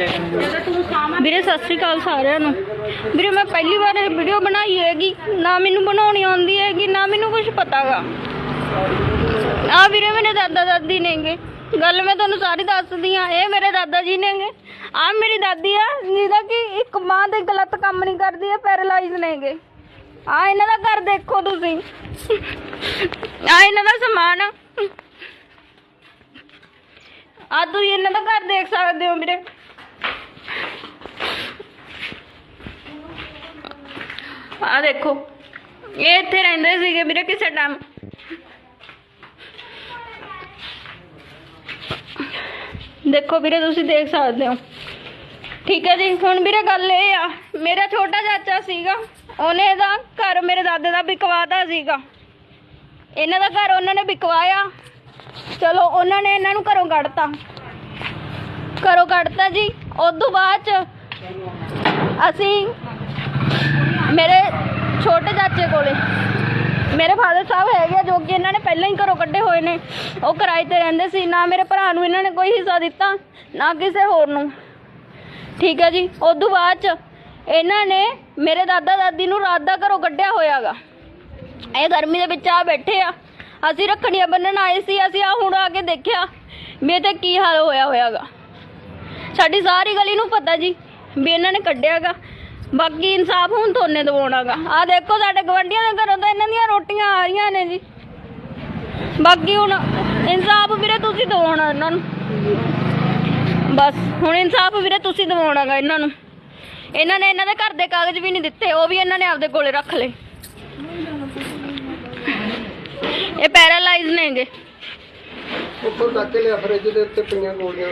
ਵੀਰੇ, ਸਤਿ ਸ਼੍ਰੀ ਅਕਾਲ ਸਾਰਿਆਂ ਨੂੰ। ਵੀਰੇ, ਮੈਂ ਪਹਿਲੀ ਵਾਰ ਇਹ ਵੀਡੀਓ ਬਣਾਈ ਹੈਗੀ। ਨਾ ਮੈਨੂੰ ਬਣਾਉਣੀ ਆਉਂਦੀ ਹੈਗੀ, ਨਾ ਮੈਨੂੰ ਕੁਝ ਪਤਾਗਾ। ਆ ਵੀਰੇ, ਮੇਰੇ ਦਾਦਾ ਦਾਦੀ ਨੇਗੇ। ਗੱਲ ਮੈਂ ਤੁਹਾਨੂੰ ਸਾਰੀ ਦੱਸਦੀ ਆ ਇਹ ਮੇਰੇ ਦਾਦਾ ਜੀ ਨੇਗੇ। ਆ ਮੇਰੀ ਦਾਦੀ ਆ, ਜਿਹਦਾ ਕਿ ਇੱਕ ਮਾਂ ਦੇ ਗਲਤ ਕੰਮ ਨਹੀਂ ਕਰਦੀ ਹੈ ਪੈਰਾਲਾਈਜ਼ ਨੇਗੇ। ਆ ਇਹਨਾਂ ਦਾ ਘਰ ਦੇਖੋ ਤੁਸੀਂ। ਆ ਇਹਨਾਂ ਦਾ ਸਮਾਨ ਆ ਤੁਸੀਂ ਇਹਨਾਂ ਦਾ ਘਰ ਦੇਖ ਸਕਦੇ ਹੋ ਵੀਰੇ। ਆ ਦੇਖੋ। ਇਹ ਇੱਥੇ ਰਹਿੰਦੇ ਸੀਗੇ ਵੀਰੇ ਕਿਸੇ ਟਾਈਮ ਦੇਖੋ ਵੀਰੇ, ਤੁਸੀਂ ਦੇਖ ਸਕਦੇ ਹੋ। ਠੀਕ ਹੈ ਜੀ, ਹੁਣ ਵੀਰੇ ਗੱਲ ਇਹ ਆ, ਮੇਰਾ ਛੋਟਾ ਚਾਚਾ ਸੀਗਾ, ਉਹਨੇ ਦਾ ਘਰ ਮੇਰੇ ਦਾਦੇ ਦਾ ਵਿਕਵਾਦਾ ਸੀਗਾ। ਇਹਨਾਂ ਦਾ ਘਰ ਉਹਨਾਂ ਨੇ ਵਿਕਵਾਇਆ। ਚਲੋ, ਉਹਨਾਂ ਨੇ ਇਹਨਾਂ ਨੂੰ ਘਰੋਂ ਕੱਢਤਾ। ਘਰੋਂ ਕੱਢਤਾ ਜੀ। ਉਸ ਤੋਂ ਬਾਅਦ ਚ ਅਸੀਂ ਛੋਟੇ ਚਾਚੇ ਕੋਲੇ। ਮੇਰੇ ਫਾਦਰ ਸਾਹਿਬ ਹੈਗੇ ਆ ਜੋ ਕਿ ਇਹਨਾਂ ਨੇ ਪਹਿਲਾਂ ਹੀ ਘਰੋਂ ਕੱਢੇ ਹੋਏ ਨੇ। ਉਹ ਕਿਰਾਏ ਤੇ ਰਹਿੰਦੇ ਸੀ। ਨਾ ਮੇਰੇ ਭਰਾ ਨੂੰ ਇਹਨਾਂ ਨੇ ਕੋਈ ਹਿੱਸਾ ਦਿੱਤਾ, ਨਾ ਕਿਸੇ ਹੋਰ ਨੂੰ। ਠੀਕ ਹੈ ਜੀ। ਉਸ ਤੋਂ ਬਾਅਦ ਚ ਇਹਨਾਂ ਨੇ ਮੇਰੇ ਦਾਦਾ ਦਾਦੀ ਨੂੰ ਰਾਤ ਦਾ ਘਰੋਂ ਕੱਢਿਆ ਹੋਇਆਗਾ ਇਹ ਗਰਮੀ ਦੇ ਵਿੱਚ ਆ ਬੈਠੇ ਆ। ਅਸੀਂ ਰੱਖੜੀਆਂ ਬੰਨਣ ਆਏ ਸੀ। ਅਸੀਂ ਆ ਹੁਣ ਆ ਕੇ ਦੇਖਿਆ ਵੀ ਇਹ ਤੇ ਕੀ ਹਾਲ ਹੋਇਆ ਹੋਇਆਗਾ ਸਾਡੀ ਸਾਰੀ ਗਲੀ ਨੂੰ ਪਤਾ ਜੀ ਵੀ ਇਹਨਾਂ ਨੇ ਕੱਢਿਆਗਾ ਬਾਕੀ ਇਨਸਾਫ ਹੁਣ ਤੁਹਾਨੂੰ ਦਿਵਾਉਣਾਗਾ। ਆ ਦੇਖੋ ਸਾਡੇ ਗਵੰਡੀਆਂ ਦੇ ਘਰੋਂ ਤਾਂ ਇਹਨਾਂ ਦੀਆਂ ਰੋਟੀਆਂ ਆ ਰਹੀਆਂ ਨੇ ਜੀ। ਬਾਕੀ ਹੁਣ ਇਨਸਾਫ ਵੀਰੇ ਤੁਸੀਂ ਦਿਵਾਉਣਾ ਇਹਨਾਂ ਨੂੰ। ਬਸ, ਹੁਣ ਇਨਸਾਫ ਵੀਰੇ ਤੁਸੀਂ ਦਿਵਾਉਣਾਗਾ ਇਹਨਾਂ ਨੂੰ। ਇਹਨਾਂ ਨੇ ਇਹਨਾਂ ਦੇ ਘਰ ਦੇ ਕਾਗਜ਼ ਵੀ ਨਹੀਂ ਦਿੱਤੇ, ਉਹ ਵੀ ਇਹਨਾਂ ਨੇ ਆਪਦੇ ਕੋਲੇ ਰੱਖ ਲਏ। ਇਹ ਪੈਰਾਲਾਈਜ਼ ਨੇਗੇ। ਉੱਪਰ ਤੱਕ ਲਿਆ, ਫਰਿੱਜ ਦੇ ਉੱਤੇ ਪਈਆਂ ਗੋਲੀਆਂ।